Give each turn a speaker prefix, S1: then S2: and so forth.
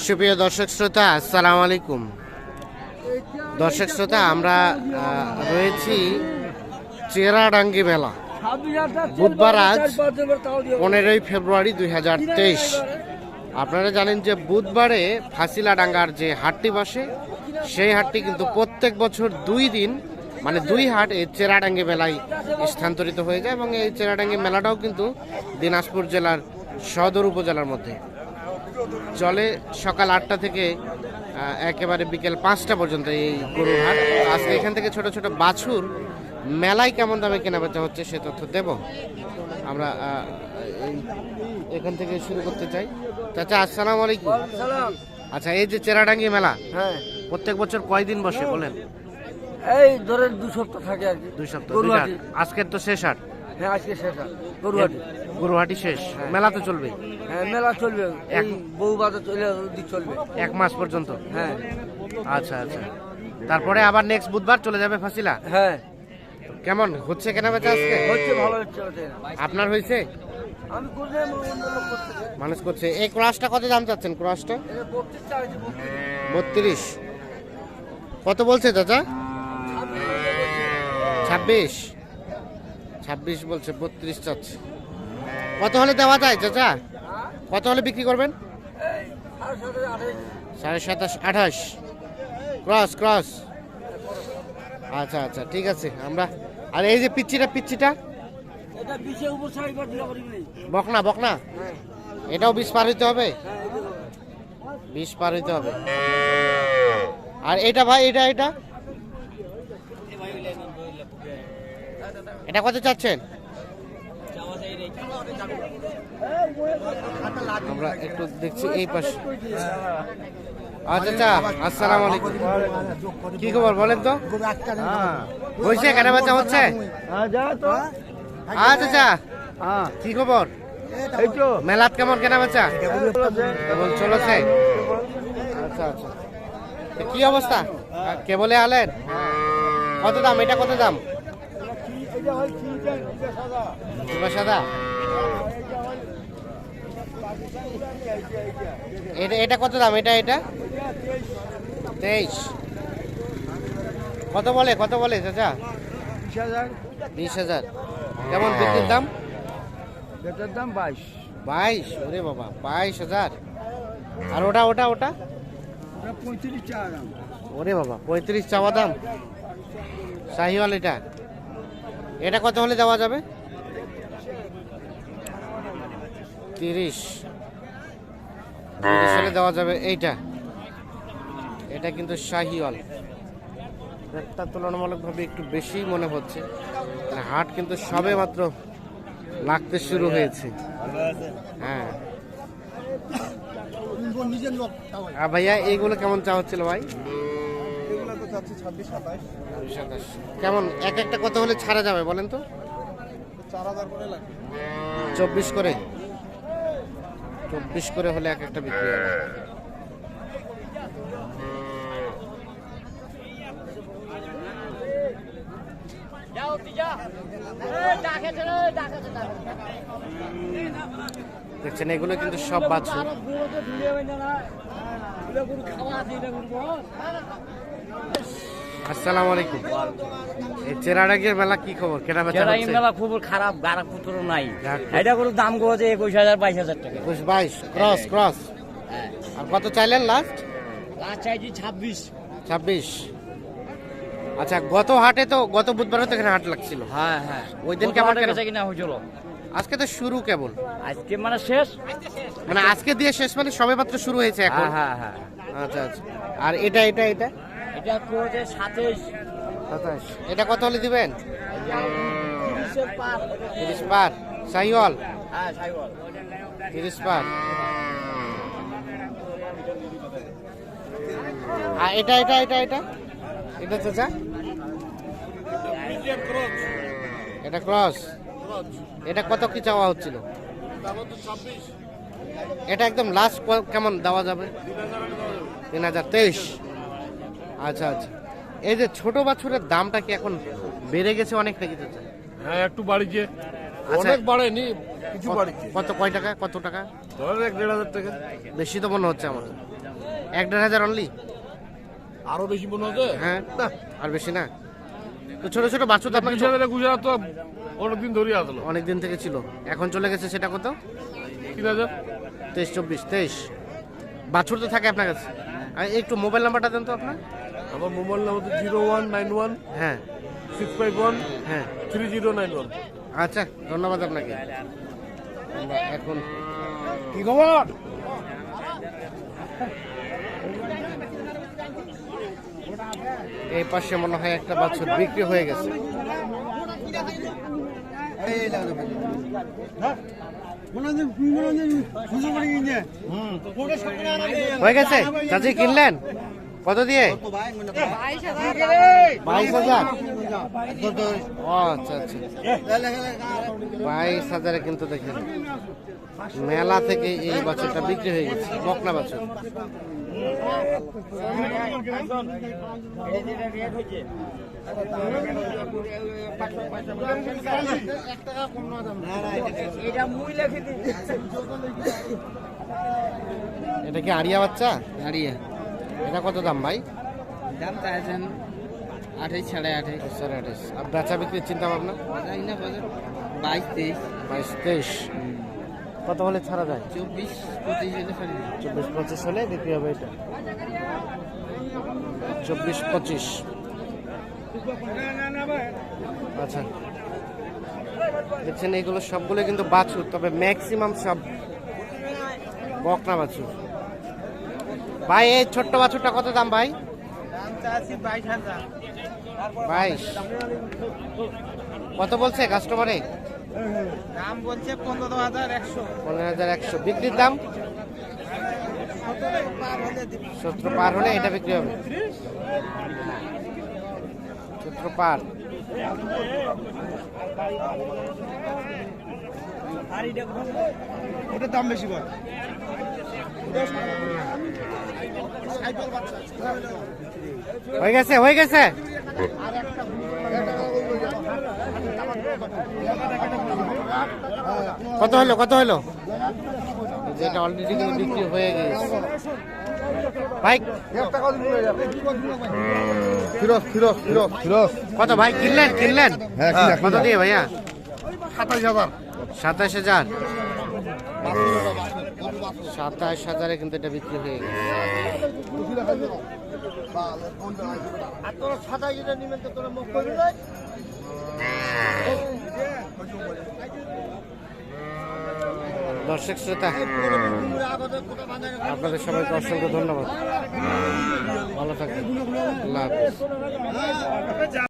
S1: সুপ্রিয় দর্শক শ্রোতা, আসসালামু আলাইকুম। দর্শক শ্রোতা, আমরা রয়েছি চেরাডাঙ্গি মেলা। বুধবার আজ পনেরোই ফেব্রুয়ারি দুই হাজার তেইশ। আপনারা জানেন যে বুধবারে ফাঁসিলাডাঙ্গার যে হাটটি বসে, সেই হাটটি কিন্তু প্রত্যেক বছর দুই দিন মানে দুই হাট এই চেরাডাঙ্গি মেলায় স্থানান্তরিত হয়ে যায় এবং এই চেরাডাঙ্গি মেলাটাও কিন্তু দিনাজপুর জেলার সদর উপজেলার মধ্যে। চলে সকাল আটটা থেকে একেবারে বিকেল পাঁচটা পর্যন্ত এই গরুর হাট। আজকে এখান থেকে ছোট ছোট বাছুর মেলায় কেমন দামে কেনা বেচা হচ্ছে সে তথ্য দেব। আমরা এখান থেকে শুরু করতে চাই। চাচা আসসালামু আলাইকুম। আচ্ছা এই যে চেরাডাঙ্গি মেলা
S2: হ্যাঁ।
S1: প্রত্যেক বছর কয়দিন বসে বলেন?
S2: এই ধরেন দু সপ্তাহ থাকে আর কি।
S1: দুই সপ্তাহ। আজকের তো শেষ হাট।
S2: হ্যাঁ আজকে শেষ। গরুহাটি।
S1: গরুহাটি শেষ। মেলা তো চলবে?
S2: হ্যাঁ মেলা চলবে। এই বউ বাজার চলে চলবে।
S1: এক মাস পর্যন্ত?
S2: হ্যাঁ।
S1: আচ্ছা আচ্ছা। তারপরে আবার নেক্সট বুধবার চলে যাবে ফাঁসিলা?
S2: হ্যাঁ।
S1: কেমন? হচ্ছে কেনা বেচা আজকে?
S2: হচ্ছে ভালো হচ্ছে
S1: আপনার হয়েছে? মানুষ করছে। এই ক্রসটা কত দাম চাচ্ছেন ক্রসটা? বত্রিশ কত বলছে চাচা? ছাব্বিশ। ছাব্বিশ বলছে বত্রিশ চাচ্ছে। কত হলে দেওয়া যায় চাচা? কত হলে বিক্রি করবেন? সাড়ে সাতাশ আঠাশ। Cross cross. আচ্ছা আচ্ছা ঠিক আছে আমরা আর এই যে পিচ্ছিটা পিচ্ছিটা? বকনা বকনা? এটাও বিষ পার হইতে হবে?
S2: হ্যাঁ
S1: বিষ পার হইতে হবে। আর এটা ভাই এটা এটা? এটা কত চাচ্ছেন? আমরা একটু দেখছি এই পাশে। আচ্ছা আচ্ছা আসসালামু আলাইকুম। কি খবর বলেন তো? হয়েছে কেন বাচ্চা হচ্ছে?
S2: হ্যাঁ
S1: আচ্ছা আচ্ছা।
S2: হ্যাঁ।
S1: কি খবর? মেলাত কেমন কেনা বেচা? কেবল চলেছে? আচ্ছা আচ্ছা। কি অবস্থা? কেবলে আলেন? কত দাম? এটা কত দাম? সাদা। এটা এটা কত দাম? এটা এটা? তেইশ। কত বলে? কত বলে চাচা?
S2: বিশ হাজার।
S1: কেমন বিক্রির দাম?
S2: বেটার দাম বাইশ।
S1: বাইশ? ওরে বাবা বাইশ হাজার। আর ওটা ওটা? ওটা
S2: পঁয়ত্রিশ টাকা দাম।
S1: ওরে বাবা পঁয়ত্রিশ চাওয়া দাম? শাহিওয়াল এটা? এটা কত হলে দেওয়া যাবে? তিরিশ। তিরিশ হলে দেওয়া যাবে এইটা। এটা কিন্তু শাহিওয়াল। রেটটা তুলনামূলকভাবে একটু বেশি মনে হচ্ছে। মানে হাট কিন্তু সবে মাত্র লাগতে শুরু হয়েছে। হ্যাঁ। ভাইয়া এইগুলো কেমন চা হচ্ছিল ভাই?
S2: চাচ্ছি ছাব্বিশ সাতাশ।
S1: সাতাশ। কেমন? এক একটা কত হলে ছাড়া যাবে বলেন তো।
S2: চার হাজার করে লাগে।
S1: চব্বিশ করে? চব্বিশ করে হলে এক একটা বিক্রি হবে। দেখছেন এগুলো কিন্তু সব বাছুর। আসসালামু আলাইকুম। এই চেরাডাগের মেলা কি খবর? কেনা বেচা
S3: যারা মেলা খুব খারাপ গাড়া পুত্র নাই। এটা করে দাম গেছে একুশ হাজার বাইশ হাজার টাকা।
S1: একুশ বাইশ ক্রস ক্রস। আর কত চাইলেন লাস্ট
S3: লাস্ট চাইছি ছাব্বিশ।
S1: ছাব্বিশ। আচ্ছা গত হাটে তো গত বুধবারও তো এখানে হাট লাগছিল।
S3: হ্যাঁ হ্যাঁ।
S1: ওই দিন কেমন? কিনা
S3: হয়েছিল।
S1: আজকে তো শুরু কেবল?
S3: আজকে মানে শেষ?
S1: মানে আজকে দিয়ে শেষ মানে সবে মাত্র শুরু হয়েছে এখন?
S3: হ্যাঁ হ্যাঁ হ্যাঁ।
S1: আচ্ছা আচ্ছা। আর এটা এটা এটা?
S3: এটা করেছে সাতাইশ।
S1: সাতাশ এটা কত হলে দিবেন? তিরিশ পার। সাইওয়াল
S3: হ্যাঁ সাইবল
S1: তিরিশ পার। আর এটা এটা এটা এটা? এটা চাচা? এটা ক্রস। এটা কত কি চাওয়া হচ্ছিল? এটা একদম লাস্ট কেমন দেওয়া যাবে? তিন হাজার তেইশ। আচ্ছা আচ্ছা। এই যে ছোট বাছুরের দামটা কি এখন বেড়ে গেছে অনেক নাকি
S4: হ্যাঁ একটু বাড়িছে
S1: আচ্ছা।
S4: অনেক বাড়েনি কিছু বাড়িছে
S1: কত কয় টাকা কত টাকা?
S4: ধরেন এক দেড় হাজার টাকা।
S1: বেশি তো মনে হচ্ছে আমার। এক দেড় হাজার অনলি
S4: আরও বেশি মনে হচ্ছে?
S1: হ্যাঁ। আর বেশি না। তো ছোট ছোট বাছুর তো আপনাকে
S4: গুজরাটে গুজরাট তো অনেকদিন ধরে আসলো।
S1: অনেক দিন থেকে ছিল। এখন চলে গেছে সেটা কত?
S4: তিন হাজার।
S1: তেইশ চব্বিশ তেইশ। বাছুর তো থাকে আপনার কাছে। আর একটু মোবাইল নাম্বারটা দেন তো আপনার।
S4: আমার mobile number zero one nine one
S1: হ্যাঁ।
S4: সিক্স ফাইভ ওয়ান
S1: হ্যাঁ।
S4: Three zero nine one.
S1: আচ্ছা ধন্যবাদ আপনাকে। এখন
S4: কি খবর?
S1: এই পাশে মনে হয় একটা বাছুর বিক্রি হয়ে গেছে। হয়ে। গেছে? চাচি কিনলেন? কত দিয়ে? বাইশ হাজার? আচ্ছা আচ্ছা। বাইশ হাজারে কিন্তু দেখেন মেলা থেকে এই বাছুরটা বিক্রি হয়ে গেছে, বকনা বাছুর।
S3: এটা
S1: কি আড়িয়া বাচ্চা?
S2: দাঁড়িয়ে
S1: এটা কত দাম ভাই?
S2: দাম চাইছেন আঠাইশ সাড়ে আঠাইশ।
S1: সাড়ে আঠাশ আর বেচা বিক্রির চিন্তা ভাবনা?
S2: বাইশ তেইশ।
S1: বাইশ তেইশ। কত হলে ছাড়া যায়?
S2: চব্বিশ পঁচিশ হলে
S1: চব্বিশ পঁচিশ হলে বিক্রি হবে এটা। চব্বিশ পঁচিশ। আচ্ছা। দেখছেন এইগুলো সবগুলো কিন্তু বাছুর তবে ম্যাক্সিমাম সব বকনা বাছুর। ভাই এই ছোট্ট বাছুরটা কত দাম ভাই?
S2: বাইশ।
S1: কত বলছে কাস্টমারে
S2: দাম বলছে পনেরো হাজার একশো।
S1: পনেরো হাজার একশো। বিক্রির দাম? সত্তর পার হলে এটা বিক্রি হবে। সত্তর পার।
S2: ওটার দাম বেশি বল।
S1: হয়ে গেছে হয়ে গেছে। কত হলো কত হলো? যেটা অলরেডি কিন্তু বিক্রি হয়ে গেছে। ভাই কত ভাই কিনলেন কিনলেন?
S4: হ্যাঁ, কিনা,
S1: কত দিয়ে ভাইয়া?
S4: সাতাইশ হাজার।
S1: সাতাশ হাজার। সাতাশ হাজারে কিন্তু এটা বিক্রি হয়ে গেছে। দর্শক শ্রোতা আপনাদের সবাইকে অসংখ্য ধন্যবাদ। ভালো থাকবেন। আল্লাহ হাফেজ।